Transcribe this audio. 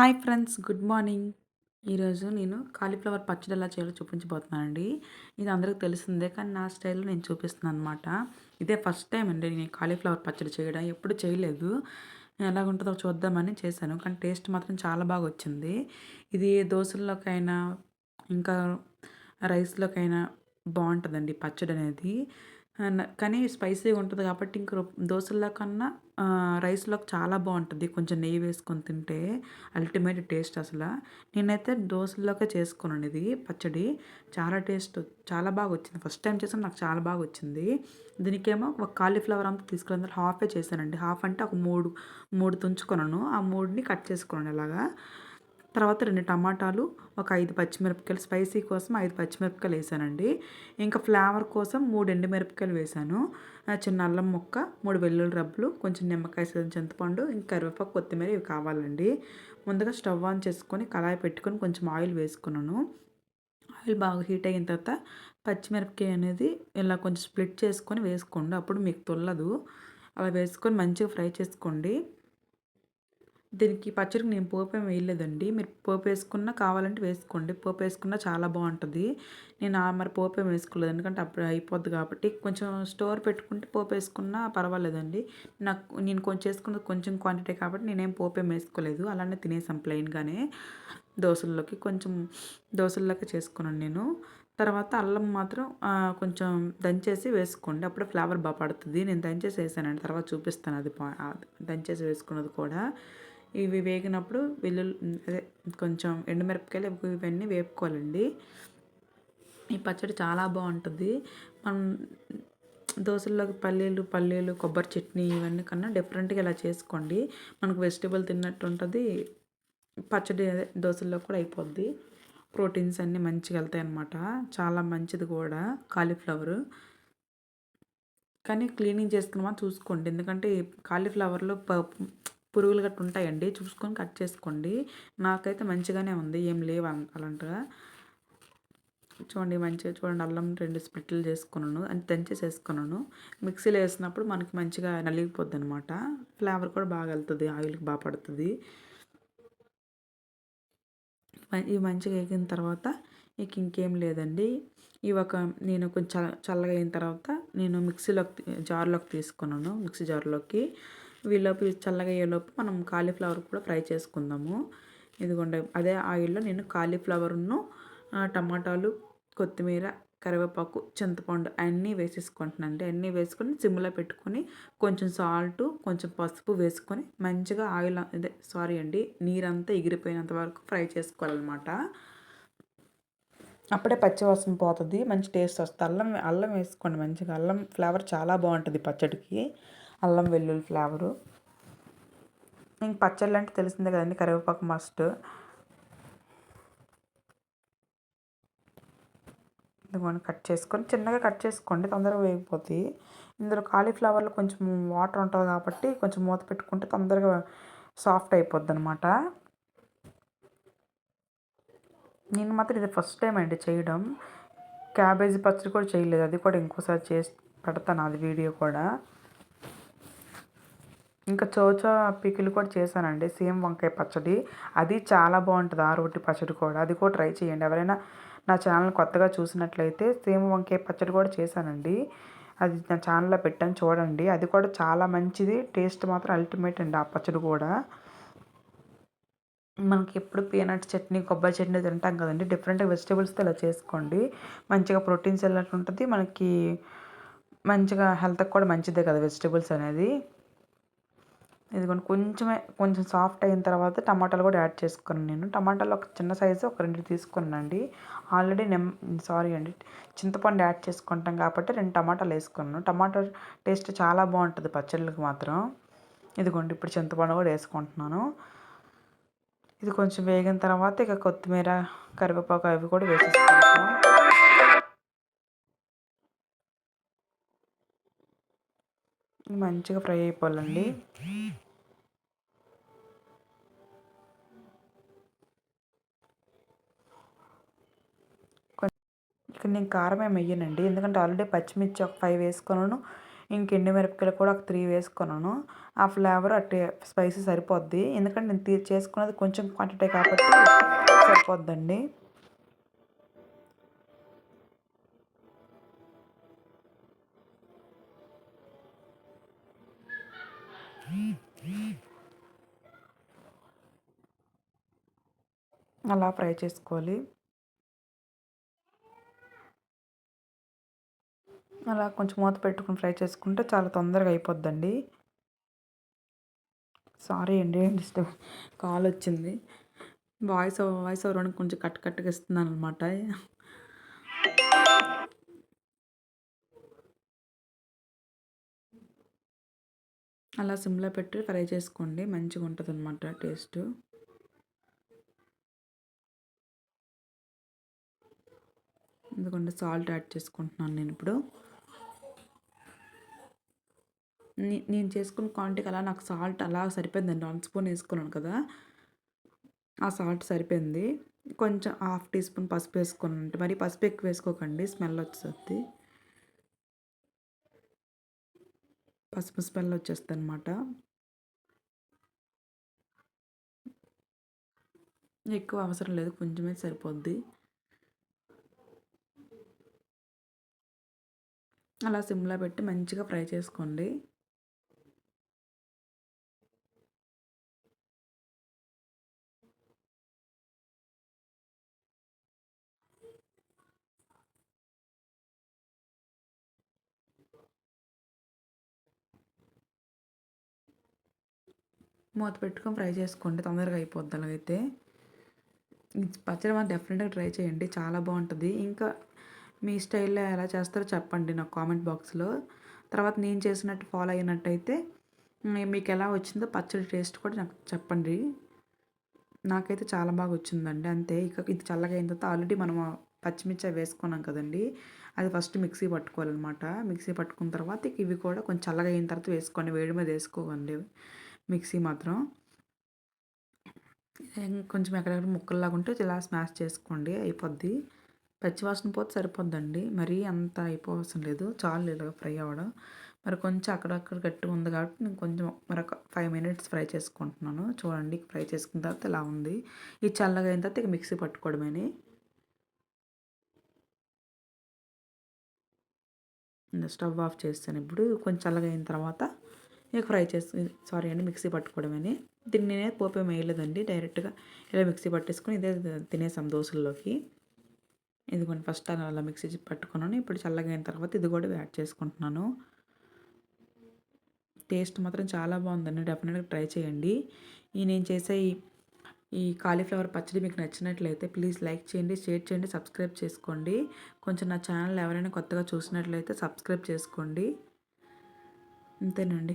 Hi friends good morning. ఈరోజు నేను cauliflower పచ్చడి ఎలా చేయాలో చూపించబోతున్నానండి. ఇది అందరికీ తెలిసిందే కానీ నా స్టైల్లో నేను చూపిస్తున్నాను అనమాట ఇదే ఫస్ట్ టైం అండి నేను కాలీఫ్లవర్ పచ్చడి చేయడం. ఎప్పుడు చేయలేదు. ఎలాగుంటుందో చూద్దామని చేశాను కానీ టేస్ట్ మాత్రం చాలా బాగా వచ్చింది. ఇది దోశల్లోకైనా ఇంకా రైస్లోకైనా బాగుంటుందండి పచ్చడి అనేది కానీ స్పైసీగా ఉంటుంది కాబట్టి ఇంక దోశల్లో కన్నా రైస్లోకి చాలా బాగుంటుంది. కొంచెం నెయ్యి వేసుకొని తింటే అల్టిమేట్ టేస్ట్ అసలు. నేనైతే దోశల్లోకే చేసుకున్నాను ఇది పచ్చడి. చాలా టేస్ట్ చాలా బాగా వచ్చింది. ఫస్ట్ టైం చేసాను నాకు చాలా బాగా వచ్చింది. దీనికేమో ఒక కాలీఫ్లవర్ అంతా తీసుకుని హాఫే చేశానండి. హాఫ్ అంటే ఒక మూడు మూడు తుంచుకున్నాను. ఆ మూడుని కట్ చేసుకున్నాను ఇలాగా. తర్వాత రెండు టమాటాలు ఒక ఐదు పచ్చిమిరపకాయలు స్పైసీ కోసం ఐదు పచ్చిమిరపకాయలు వేసానండి. ఇంకా ఫ్లేవర్ కోసం మూడు ఎండుమిరపకాయలు వేసాను. చిన్న అల్లం ముక్క మూడు వెల్లుల్లి రబ్బులు కొంచెం నిమ్మకాయ చింతపండు ఇంకా కరివేపాకు కొత్తిమీర ఇవి కావాలండి. ముందుగా స్టవ్ ఆన్ చేసుకొని కళాయి పెట్టుకొని కొంచెం ఆయిల్ వేసుకున్నాను. ఆయిల్ బాగా హీట్ అయిన తర్వాత పచ్చిమిరపకాయ అనేది ఇలా కొంచెం స్ప్లిట్ చేసుకొని వేసుకోండి. అప్పుడు మీకు తొల్లదు అలా వేసుకొని మంచిగా ఫ్రై చేసుకోండి. దీనికి పచ్చడికి నేను పోపు ఏమి వేయలేదండి. మీరు పోపు వేసుకున్నా కావాలంటే వేసుకోండి. పోపు వేసుకున్నా చాలా బాగుంటుంది. నేను మరి పోపు ఏమి వేసుకోలేదు. ఎందుకంటే అప్పుడు అయిపోద్ది కాబట్టి కొంచెం స్టోర్ పెట్టుకుంటే పోపు వేసుకున్నా పర్వాలేదండి. నాకు నేను కొంచెం వేసుకున్నది కొంచెం క్వాంటిటీ కాబట్టి నేనేం పోపు ఏమి వేసుకోలేదు. అలానే తినేసాం ప్లెయిన్గానే. దోశల్లోకి కొంచెం దోశల్లోకి చేసుకున్నాను నేను. తర్వాత అల్లం మాత్రం కొంచెం దంచేసి వేసుకోండి. అప్పుడు ఫ్లేవర్ బాగా పడుతుంది. నేను దంచేసి వేసానండి. తర్వాత చూపిస్తాను అది దంచేసి వేసుకున్నది కూడా. ఇవి వేగినప్పుడు వెల్లుల్లి అదే కొంచెం ఎండుమిరపకాయలు ఇవన్నీ వేపుకోవాలండి. ఈ పచ్చడి చాలా బాగుంటుంది. మనం దోశల్లోకి పల్లీలు పల్లీలు కొబ్బరి చట్నీ ఇవన్నీ కన్నా డిఫరెంట్గా ఇలా చేసుకోండి. మనకు వెజిటేబుల్ తిన్నట్టు ఉంటుంది. పచ్చడి అదే దోశల్లో కూడా అయిపోద్ది. ప్రోటీన్స్ అన్నీ మంచిగా వెళ్తాయి అన్నమాట. చాలా మంచిది కూడా కాలీఫ్లవర్. కానీ క్లీనింగ్ చేసుకున్నామా చూసుకోండి. ఎందుకంటే కాలీఫ్లవర్లో పురుగులు గట్టు ఉంటాయండి. చూసుకొని కట్ చేసుకోండి. నాకైతే మంచిగానే ఉంది. ఏం లేవు అలాంటిగా చూడండి మంచిగా చూడండి. అల్లం రెండు స్ప్లిట్లు చేసుకున్నాను. అని దంచేసి మిక్సీలో వేసినప్పుడు మనకి మంచిగా నలిగిపోద్ది అనమాట ఫ్లేవర్ కూడా బాగా వెళ్తుంది. ఆయిల్కి బాగా పడుతుంది. ఇవి మంచిగా వేగిన తర్వాత ఇక ఇంకేం లేదండి. ఇవి ఒక నేను కొంచెం చల్లగా అయిన తర్వాత నేను మిక్సీలోకి జార్లోకి తీసుకున్నాను. మిక్సీ జార్లోకి. వీళ్ళలోపు చల్లగా అయ్యేలోపు మనం కాలీఫ్లవర్ కూడా ఫ్రై చేసుకుందాము. ఇదిగోండి అదే ఆయిల్లో నేను కాలీఫ్లవర్ను టమాటాలు కొత్తిమీర కరివేపాకు చింతపండు అన్నీ వేసేసుకుంటున్నాను అన్నీ వేసుకొని సిమ్లో పెట్టుకొని కొంచెం సాల్ట్ కొంచెం పసుపు వేసుకొని మంచిగా ఆయిల్ అదే సారీ అండి నీరంతా ఎగిరిపోయినంత వరకు ఫ్రై చేసుకోవాలన్నమాట. అప్పుడే పచ్చివాసన పోతుంది మంచి టేస్ట్ వస్తుంది. అల్లం అల్లం వేసుకోండి మంచిగా. అల్లం ఫ్లేవర్ చాలా బాగుంటుంది పచ్చడికి. అల్లం వెల్లుల్లి ఫ్లేవరు. ఇంక పచ్చళ్ళు అంటే తెలిసిందే కదండి కరివేపాకు మస్ట్. ఇదిగోండి కట్ చేసుకొని చిన్నగా కట్ చేసుకోండి తొందరగా వేగిపోతాయి ఇందులో కాలీఫ్లవర్లో కొంచెం వాటర్ ఉంటుంది కాబట్టి కొంచెం మూత పెట్టుకుంటే తొందరగా సాఫ్ట్ అయిపోద్ది అనమాట నేను మాత్రం ఇది ఫస్ట్ టైం అండి చేయడం. క్యాబేజీ పచ్చడి కూడా చేయలేదు అది కూడా ఇంకోసారి చేసి పెడతాను అది వీడియో కూడా. ఇంకా చోచా పికిల్ కూడా చేశానండి. సేమ్ వంకాయ పచ్చడి. అది చాలా బాగుంటుంది. ఆ రొట్టి పచ్చడి కూడా. అది కూడా ట్రై చేయండి. ఎవరైనా నా ఛానల్ కొత్తగా చూసినట్లయితే సేమ్ వంకాయ పచ్చడి కూడా చేశానండి. అది నా ఛానల్లో పెట్టాను చూడండి. అది కూడా చాలా మంచిది. టేస్ట్ మాత్రం అల్టిమేట్ అండి ఆ పచ్చడి కూడా. మనకి ఎప్పుడు పీనట్ చట్నీ కొబ్బరి చట్నీ తింటాం కదండి. డిఫరెంట్ వెజిటేబుల్స్తో ఇలా చేసుకోండి. మంచిగా ప్రోటీన్స్ వెళ్ళినట్టు ఉంటుంది. మనకి మంచిగా హెల్త్కి కూడా మంచిదే కదా వెజిటేబుల్స్ అనేది. ఇదిగోండి కొంచెమే కొంచెం సాఫ్ట్ అయిన తర్వాత టమాటాలు కూడా యాడ్ చేసుకున్నాను నేను. టమాటాలు ఒక చిన్న సైజు ఒక రెండు తీసుకున్నానండి. ఆల్రెడీ నెమ్ సారీ అండి చింతపండు యాడ్ చేసుకుంటాం కాబట్టి రెండు టమాటాలు వేసుకున్నాను. టమాటా టేస్ట్ చాలా బాగుంటుంది పచ్చళ్ళకి మాత్రం. ఇదిగోండి ఇప్పుడు చింతపండు కూడా వేసుకుంటున్నాను. ఇది కొంచెం వేగిన తర్వాత ఇక కొత్తిమీర కరివేపాకు అవి కూడా వేసేసుకుంటాను మంచిగా ఫ్రై అయిపోవాలండి. ఇక్కడ నేను కారం ఏమి వేయనండి. ఎందుకంటే ఆల్రెడీ పచ్చిమిర్చి ఒక ఫైవ్ వేసుకున్నాను. ఇంక ఎండు మిరపకాయలు కూడా ఒక త్రీ వేసుకున్నాను. ఆ ఫ్లేవర్ అట్టే స్పైసీ సరిపోద్ది. ఎందుకంటే నేను తీ చేసుకున్నది కొంచెం క్వాంటిటీ కాబట్టి సరిపోద్దండి. అలా ఫ్రై చేసుకోవాలి. అలా కొంచెం మూత పెట్టుకుని ఫ్రై చేసుకుంటే చాలా తొందరగా అయిపోద్దండి. సారీ అండి డిస్టర్బ్ కాల్ వచ్చింది. వాయిస్ వాయిస్ ఓవర్ కొంచెం కట్ కట్గా ఇస్తున్నాను అనమాట అలా సిమ్లో పెట్టి ఫ్రై చేసుకోండి. మంచిగా ఉంటుంది అనమాట టేస్ట్. ఎందుకంటే సాల్ట్ యాడ్ చేసుకుంటున్నాను నేను ఇప్పుడు. నేను చేసుకున్న క్వాంటిటీకి అలా నాకు సాల్ట్ అలా సరిపోయిందండి వన్ స్పూన్ వేసుకున్నాను కదా. ఆ సాల్ట్ సరిపోయింది. కొంచెం హాఫ్ టీ స్పూన్ పసుపు వేసుకున్నాను మరి పసుపు ఎక్కువ వేసుకోకండి. స్మెల్ వచ్చేస్తుంది. పసుపు స్మెల్ వచ్చేస్తుంది అనమాట ఎక్కువ అవసరం లేదు కొంచెమే సరిపోద్ది. అలా సిమ్లో పెట్టి మంచిగా ఫ్రై చేసుకోండి. మూత పెట్టుకొని ఫ్రై చేసుకోండి తొందరగా అయిపోద్ది అలాగైతే. పచ్చడి మనం డెఫినెట్గా ట్రై చేయండి చాలా బాగుంటుంది. ఇంకా మీ స్టైల్లో ఎలా చేస్తారో చెప్పండి నాకు కామెంట్ బాక్స్లో తర్వాత నేను చేసినట్టు ఫాలో అయినట్టయితే మీకు ఎలా వచ్చిందో పచ్చడి టేస్ట్ కూడా నాకు చెప్పండి. నాకైతే చాలా బాగా వచ్చిందండి అంతే. ఇక ఇది చల్లగా అయిన తర్వాత ఆల్రెడీ మనం పచ్చిమిర్చి వేసుకున్నాం కదండి అది ఫస్ట్ మిక్సీ పట్టుకోవాలన్నమాట. మిక్సీ పట్టుకున్న తర్వాత ఇవి కూడా కొంచెం చల్లగా అయిన తర్వాత వేసుకోండి వేడి మీద వేసుకోకండి మిక్సీ మాత్రం. కొంచెం ఎక్కడెక్కడ ముక్కల్లాగా ఉంటే ఇలా స్మాష్ చేసుకోండి అయిపోద్ది. పచ్చివాసన పోతే సరిపోద్దండి. మరీ అంత అయిపోవసం లేదు. చాలు ఇలా ఫ్రై అవ్వడం. మరి కొంచెం అక్కడక్కడ గట్టి ఉంది కాబట్టి నేను కొంచెం మరొక ఫైవ్ మినిట్స్ ఫ్రై చేసుకుంటున్నాను. చూడండి ఫ్రై చేసుకున్న తర్వాత ఇలా ఉంది. ఇది చల్లగా అయిన తర్వాత ఇక మిక్సీ పట్టుకోవడమేని. స్టవ్ ఆఫ్ చేస్తాను ఇప్పుడు. కొంచెం చల్లగా అయిన తర్వాత ఇక ఫ్రై చేసి సారీ అండి మిక్సీ పట్టుకోవడమని. దీన్ని నేనే పోపే వేయలేదండి డైరెక్ట్గా ఇలా మిక్సీ పట్టేసుకొని ఇదే తినేసాం దోశల్లోకి. ఇదిగోండి ఫస్ట్ అలా మిక్సీ పట్టుకున్నాను. ఇప్పుడు చల్లగా అయిన తర్వాత ఇది కూడా యాడ్ చేసుకుంటున్నాను. టేస్ట్ మాత్రం చాలా బాగుందండి డెఫినెట్గా ట్రై చేయండి. ఈ నేను చేసే ఈ ఈ కాలీఫ్లవర్ పచ్చడి మీకు నచ్చినట్లయితే ప్లీజ్ లైక్ చేయండి షేర్ చేయండి సబ్స్క్రైబ్ చేసుకోండి. కొంచెం నా ఛానల్ ఎవరైనా కొత్తగా చూసినట్లయితే సబ్స్క్రైబ్ చేసుకోండి. అంతేనండి